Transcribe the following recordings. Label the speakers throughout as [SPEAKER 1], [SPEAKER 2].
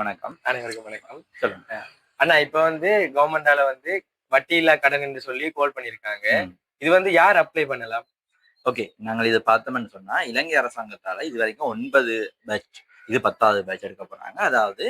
[SPEAKER 1] வணக்கம்.
[SPEAKER 2] அனைவருக்கும் வணக்கம்.
[SPEAKER 1] சொல்லுங்க.
[SPEAKER 2] அண்ணா இப்ப வந்து கவர்மெண்டால வந்து வட்டி இல்லா கடன் என்று சொல்லி கால் பண்ணிருக்காங்க. இது வந்து யார் அப்ளை பண்ணலாம்?
[SPEAKER 1] ஓகே நாங்கள் இதை பார்த்தோம்னு சொன்னா இலங்கை அரசாங்கத்தால இது வரைக்கும் ஒன்பது பேட்ச் இது பத்தாவது பேட்ச் எடுக்க போறாங்க. அதாவது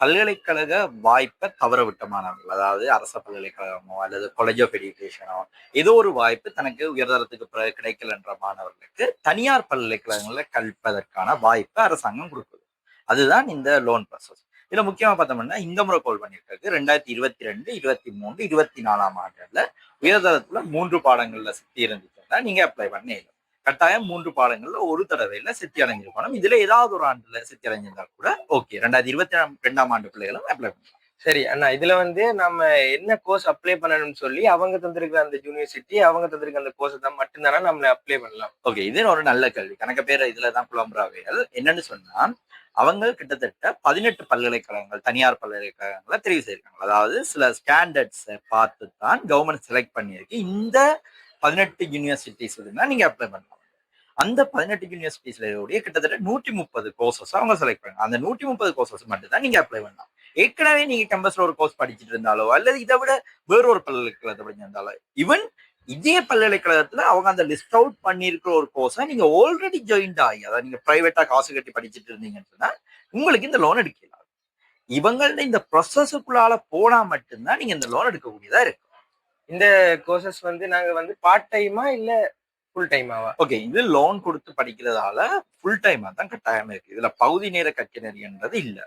[SPEAKER 1] பல்கலைக்கழக வாய்ப்பை தவற விட்ட மாணவர்கள் அதாவது அரச பல்கலைக்கழகமோ அல்லது காலேஜ் ஆஃப் எஜுகேஷனோ ஏதோ ஒரு வாய்ப்பு தனக்கு உயர்தரத்துக்கு பிறகு கிடைக்கலன்ற மாணவர்களுக்கு தனியார் பல்கலைக்கழகங்களில் கல்பதற்கான வாய்ப்பை அரசாங்கம் கொடுக்குது. அதுதான் இந்த லோன் ப்ராசஸ் இதுல முக்கியமா பார்த்தோம்னா இந்த முறை கோல் பண்ணியிருக்காரு. ரெண்டாயிரத்தி இருபத்தி ரெண்டு இருபத்தி மூணு இருபத்தி நாலாம் ஆண்டுல உயர்தரத்துல மூன்று பாடங்கள்ல சித்தி இருந்துச்சுன்னா நீங்க அப்ளை பண்ண கட்டாயம் மூன்று பாடங்கள்ல ஒரு தடவையில சித்தி அடைஞ்சிருக்கணும் இதுல ஏதாவது ஒரு ஆண்டுல சித்தி அடைஞ்சிருந்தா கூட ஓகே ரெண்டாயிரத்தி இருபத்தி ரெண்டாம் ஆண்டு பிள்ளைகளும் அப்ளை பண்ணலாம்.
[SPEAKER 2] சரி அண்ணா இதுல வந்து நம்ம என்ன கோர்ஸ் அப்ளை பண்ணணும்னு சொல்லி அவங்க தந்திருக்கிற அந்த யூனிவர்சிட்டி அவங்க தந்திருக்க அந்த கோர்ஸ் தான் மட்டும்தானே நம்மள அப்ளை பண்ணலாம்?
[SPEAKER 1] ஓகே இது ஒரு நல்ல கேள்வி. கணக்க பேர் இதுலதான் குழம்புறாவைகள் என்னன்னு சொன்னா அவங்க கிட்டத்தட்ட பதினெட்டு பல்கலைக்கழகங்கள் தனியார் பல்கலைக்கழகங்களை தெரிவு செய்திருக்காங்க. அதாவது சில ஸ்டாண்டர்ட்ஸை பார்த்து தான் கவர்மெண்ட் செலக்ட் பண்ணியிருக்கு. இந்த பதினெட்டு யூனிவர்சிட்டிஸ் தான் நீங்க அப்ளை பண்ணலாம். அந்த பதினெட்டு யூனிவர்சிட்டிஸ்ல உடைய கிட்டத்தட்ட நூற்றி முப்பது கோர்சஸ் அவங்க செலக்ட் பண்ணாங்க அந்த நூற்றி முப்பது கோர்சஸ் மட்டும் தான் நீங்க அப்ளை பண்ணலாம். ஏற்கனவே நீங்க கேம்பஸில் ஒரு கோர்ஸ் படிச்சுட்டு இருந்தாலோ அல்லது இதை விட வேறொரு பல்கலைக்கழகத்தை படிச்சிருந்தாலோ ஈவன் இதே பல்கலைக்கழகத்துல அவங்க அந்த லிஸ்ட் அவுட் பண்ணியிருக்கிற ஒரு கோர்ஸை நீங்க ஆல்ரெடி ஜாயின்ட் ஆகி அதாவது நீங்க பிரைவேட்டா காசு கட்டி படிச்சுட்டு இருந்தீங்கன்னு உங்களுக்கு இந்த லோன் எடுக்கலாம் இவங்கள்ட்ட இந்த ப்ரொசஸுக்குள்ளால போனா மட்டும்தான் நீங்க இந்த லோன் எடுக்கக்கூடியதா இருக்கு.
[SPEAKER 2] இந்த கோர்சஸ் வந்து நாங்க வந்து பார்ட் டைமா இல்ல ஃபுல் டைமாவா
[SPEAKER 1] ஓகே இது லோன் கொடுத்து படிக்கிறதால ஃபுல் டைமா தான் கட்டாயம் இருக்கு. இதுல பகுதி நேர கற்கினறின்றது இல்ல.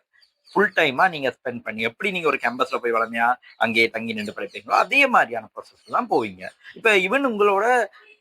[SPEAKER 1] ஃபுல் டைமா நீங்க ஸ்பெண்ட் பண்ணி எப்படி நீங்க ஒரு கேம்பஸ்ல போய் வளமையா அங்கேயே தங்கி நின்று படிப்பீங்களோ அதே மாதிரியான ப்ராசஸ் தான் போவீங்க. இப்ப ஈவன் உங்களோட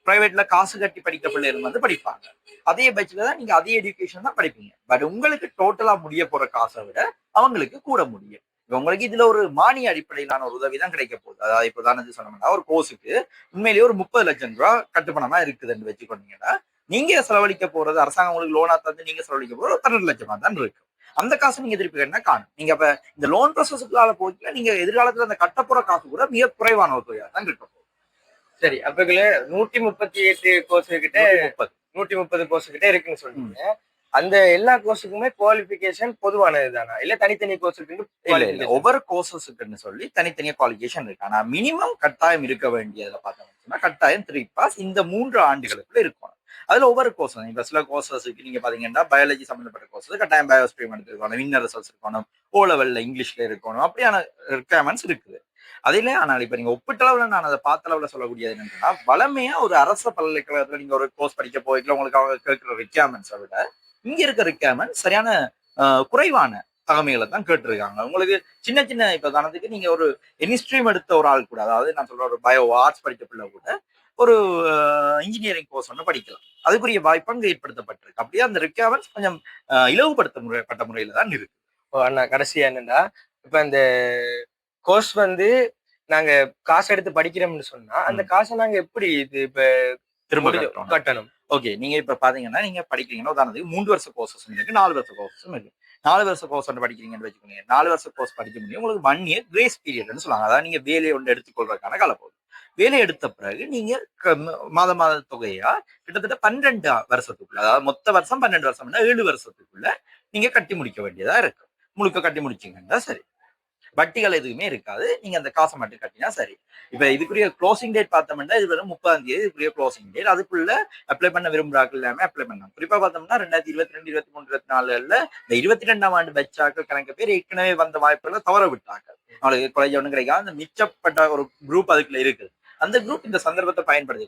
[SPEAKER 1] பிரைவேட்ல காசு கட்டி படிக்க பிள்ளைகள் வந்து படிப்பாங்க. அதே பட்ஜெட்ல தான் நீங்க அதே எஜுகேஷன் தான் படிப்பீங்க. பட் உங்களுக்கு டோட்டலா முடிய போற காசை விட அவங்களுக்கு கூட முடியும். உங்களுக்கு இதுல ஒரு மானிய அடிப்படையிலான ஒரு உதவி தான் கிடைக்க போகுது. அதாவது இப்போ உதாரணத்துக்கு சொன்னோம்னா ஒரு கோர்ஸுக்கு உண்மையிலேயே ஒரு முப்பது லட்சம் ரூபாய் கட்டுப்பணமா இருக்குதுன்னு வச்சுக்கொண்டீங்கன்னா நீங்க செலவழிக்க போறது அரசாங்கம் உங்களுக்கு லோனா தந்து நீங்க செலவழிக்க போறது ஒரு பன்னெண்டு லட்சமா தான் இருக்கு அந்த காசு நீங்க திருப்பி கட்டினா காணும். நீங்க அப்ப இந்த லோன் ப்ராசஸுக்குள்ளால போய்க்கல நீங்க எதிர்காலத்துல அந்த கட்டப்போற காசு கூட மிக குறைவான ஒரு தொகையா தான் இருக்கும்
[SPEAKER 2] சரி அப்ப நூத்தி முப்பத்தி எட்டு கோர்ஸ் கிட்ட
[SPEAKER 1] முப்பது
[SPEAKER 2] நூத்தி முப்பது கோர்ஸ் கிட்ட இருக்குன்னு சொல்றீங்க. அந்த எல்லா கோர்ஸுக்குமே குவாலிஃபிகேஷன் பொதுவானது தானா? இல்ல தனித்தனி
[SPEAKER 1] இல்ல இல்ல ஒவ்வொரு கோர்சஸுக்குன்னு சொல்லி தனித்தனியா குவாலிஃபிகேஷன் இருக்கு. ஆனா மினிமம் கட்டாயம் இருக்க வேண்டியதுல பார்த்தோம்னா கட்டாயம் த்ரீ பாஸ் இந்த மூன்று ஆண்டுகளுக்குள்ள இருக்கணும். அதுல ஒவ்வொரு கோர்ஸ் இப்போ சில கோர்சஸுக்கு நீங்க பாத்தீங்கன்னா பயாலஜி சம்பந்தப்பட்ட கோர்ஸ் கட்டாயம் பயோஸ்ட்ரீம் எடுத்துருக்கணும் இன்னர் ரிசல்ட்ஸ் இருக்கணும் ஓ லெவல்ல இங்கிலீஷ்ல இருக்கணும் அப்படியான ரெக்குயர்மெண்ட்ஸ் இருக்குது. அதிலே ஆனால் இப்போ நீங்க ஒப்பிட்டளவில் நான் அதை பார்த்த அளவுல சொல்லக்கூடியது என்னன்னா வளமையா ஒரு அரச பல்கலைக்கழகத்துல நீங்க ஒரு கோர்ஸ் படிக்க போய்க்கல உங்களுக்கு அவங்க கேட்கிற ரெக்யர்மெண்ட்ஸை விட இங்க இருக்க ரெக்யர்மெண்ட் சரியான குறைவான தகமைகளை தான் கேட்டிருக்காங்க. உங்களுக்கு சின்ன சின்ன இப்ப கணத்துக்கு நீங்க ஒரு எனி ஸ்ட்ரீம் எடுத்த ஒரு ஆள் கூட அதாவது நான் சொல்ற ஒரு பயோ ஆர்ட்ஸ் படித்த பிள்ளை கூட ஒரு இன்ஜினியரிங் கோர்ஸ் ஒன்று படிக்கலாம். அதுக்குரிய வாய்ப்பு அங்க ஏற்படுத்தப்பட்டிருக்கு. அப்படியே அந்த ரெக்யர்மெண்ட்ஸ் கொஞ்சம் இலவுபடுத்த முறைப்பட்ட முறையில தான் இருக்கு.
[SPEAKER 2] அண்ணா கடைசியா என்னடா இப்ப இந்த கோர்ஸ் வந்து நாங்க காசு எடுத்து படிக்கிறோம்னு சொன்னா அந்த காசை நாங்க எப்படி இது இப்ப
[SPEAKER 1] திரும்ப கட்டணும். ஓகே நீங்க இப்ப பாத்தீங்கன்னா நீங்க படிக்கிறீங்கன்னா உதாரணத்துக்கு மூன்று வருஷ கோர்சஸ் இருக்கு நாலு வருஷ கோர்ஸும் இருக்கு. நாலு வருஷ கோர்ஸ் ஒன்று படிக்கிறீங்கன்னு வச்சுக்கோங்க நாலு வருஷ கோர்ஸ் படிக்க முடியும் உங்களுக்கு ஒன் இயர் கிரேஸ் பீரியட்னு சொல்லுவாங்க. அதாவது நீங்க வேலையை ஒன்று எடுத்துக்கொள்றதுக்கான காலப்போகுது வேலை எடுத்த பிறகு நீங்க மாத மாத தொகையா கிட்டத்தட்ட பன்னெண்டு வருஷத்துக்குள்ள அதாவது மொத்த வருஷம் பன்னெண்டு வருஷம்னா ஏழு வருஷத்துக்குள்ள நீங்க கட்டி முடிக்க வேண்டியதா இருக்கு முழுக்க கட்டி முடிச்சீங்கன்னா சரி. வட்டிகள் எதுவுமே இருக்காது. நீங்க அந்த காசை மட்டும் கட்டினா சரி. இப்ப இதுக்குரிய க்ளோசிங் டேட் பார்த்தோம்னா இது வெறும் முப்பதாம் தேதி இதுக்குரிய க்ளோசிங் டேட் அதுக்குள்ள அப்ளை பண்ண விரும்புறாக்கள் எல்லாமே அப்ளை பண்ணலாம். குறிப்பா பார்த்தோம்னா ரெண்டாயிரத்தி இருபத்தி ரெண்டு இருபத்தி மூணு இருபத்தி நாலுல இந்த இருபத்தி ரெண்டாம் ஆண்டு பெச்சாக்கள் கணக்கு பேர் ஏற்கனவே வந்த வாய்ப்புகளை தவற விட்டாங்க அவங்களுக்கு காலேஜ் ஒன்றும் கிடைக்காது அந்த மிச்சப்பட்ட ஒரு குரூப் அதுக்குள்ள இருக்குது. அந்த குரூப் இந்த சந்தர்ப்பத்தை பயன்படுத்தி